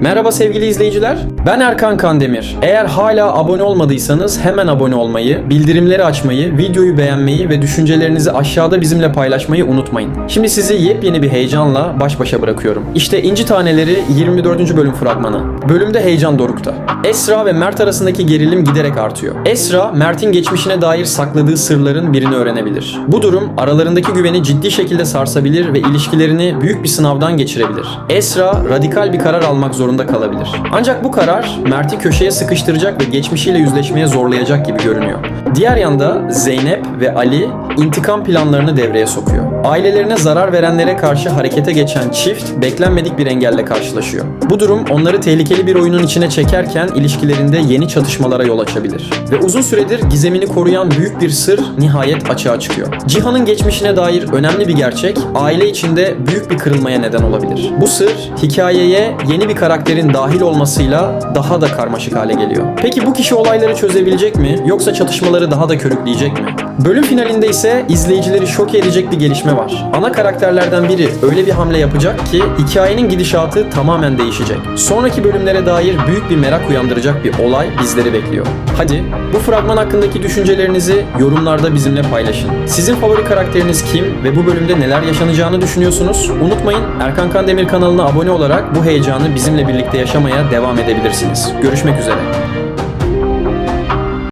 Merhaba sevgili izleyiciler. Ben Erkan Kandemir. Eğer hala abone olmadıysanız hemen abone olmayı, bildirimleri açmayı, videoyu beğenmeyi ve düşüncelerinizi aşağıda bizimle paylaşmayı unutmayın. Şimdi sizi yepyeni bir heyecanla baş başa bırakıyorum. İşte İnci Taneleri 24. bölüm fragmanı. Bölümde heyecan dorukta. Esra ve Mert arasındaki gerilim giderek artıyor. Esra, Mert'in geçmişine dair sakladığı sırların birini öğrenebilir. Bu durum aralarındaki güveni ciddi şekilde sarsabilir ve ilişkilerini büyük bir sınavdan geçirebilir. Esra radikal bir karar almak zorunda kalabilir. Ancak bu karar Mert'i köşeye sıkıştıracak ve geçmişiyle yüzleşmeye zorlayacak gibi görünüyor. Diğer yanda Zeynep ve Ali intikam planlarını devreye sokuyor. Ailelerine zarar verenlere karşı harekete geçen çift beklenmedik bir engelle karşılaşıyor. Bu durum onları tehlikeli bir oyunun içine çekerken ilişkilerinde yeni çatışmalara yol açabilir. Ve uzun süredir gizemini koruyan büyük bir sır nihayet açığa çıkıyor. Cihan'ın geçmişine dair önemli bir gerçek aile içinde büyük bir kırılmaya neden olabilir. Bu sır hikayeye yeni bir karakterin dahil olmasıyla daha da karmaşık hale geliyor. Peki bu kişi olayları çözebilecek mi yoksa çatışmaları daha da körükleyecek mi? Bölüm finalinde ise izleyicileri şok edecek bir gelişme var. Ana karakterlerden biri öyle bir hamle yapacak ki hikayenin gidişatı tamamen değişecek. Sonraki bölümlere dair büyük bir merak uyandıracak bir olay bizleri bekliyor. Hadi bu fragman hakkındaki düşüncelerinizi yorumlarda bizimle paylaşın. Sizin favori karakteriniz kim ve bu bölümde neler yaşanacağını düşünüyorsunuz? Unutmayın Erkan Kandemir kanalına abone olarak bu heyecanı bizimle birlikte yaşamaya devam edebilirsiniz. Görüşmek üzere.